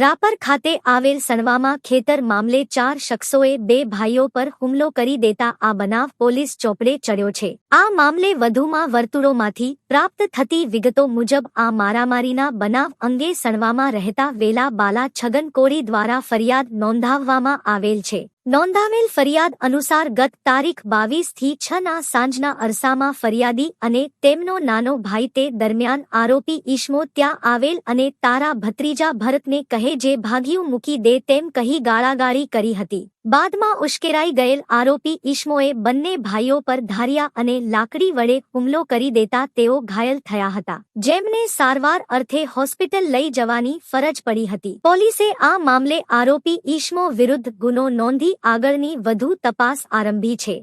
રાપર ખાતે આવેલ સણવામાં ખેતર મામલે ચાર શખ્સોએ બે ભાઈઓ પર હુમલો કરી દેતા આ બનાવ પોલીસ ચોપડે ચડ્યો છે. આ મામલે વધુમાં વર્તુળોમાંથી પ્રાપ્ત થતી વિગતો મુજબ આ મારામારીના બનાવ અંગે સણવામાં રહેતા વેલા બાલા છગન કોળી દ્વારા ફરિયાદ નોંધાવવામાં આવેલ છે. નોંધાવેલ ફરિયાદ અનુસાર ગત તારીખ બાવીસથી છના સાંજના અરસામાં ફરિયાદી અને તેમનો નાનો ભાઈ તે દરમિયાન આરોપી ઈશ્મો ત્યાં આવેલ અને તારા ભત્રીજા ભરતને કહે જે ભાગ્યું મૂકી દે તેમ કહી ગાળાગાળી કરી હતી. બાદમાં ઉશ્કેરાઈ ગયેલ આરોપી ઈશ્મોએ બંને ભાઈઓ પર ધારિયા અને લાકડી વડે હુમલો કરી દેતા તેઓ ઘાયલ થયા હતા. જેમને સારવાર અર્થે હોસ્પિટલ લઈ જવાની ફરજ પડી હતી. પોલીસે આ મામલે આરોપી ઈશ્મો વિરુદ્ધ ગુનો નોંધી આગળની વધુ તપાસ આરંભી છે.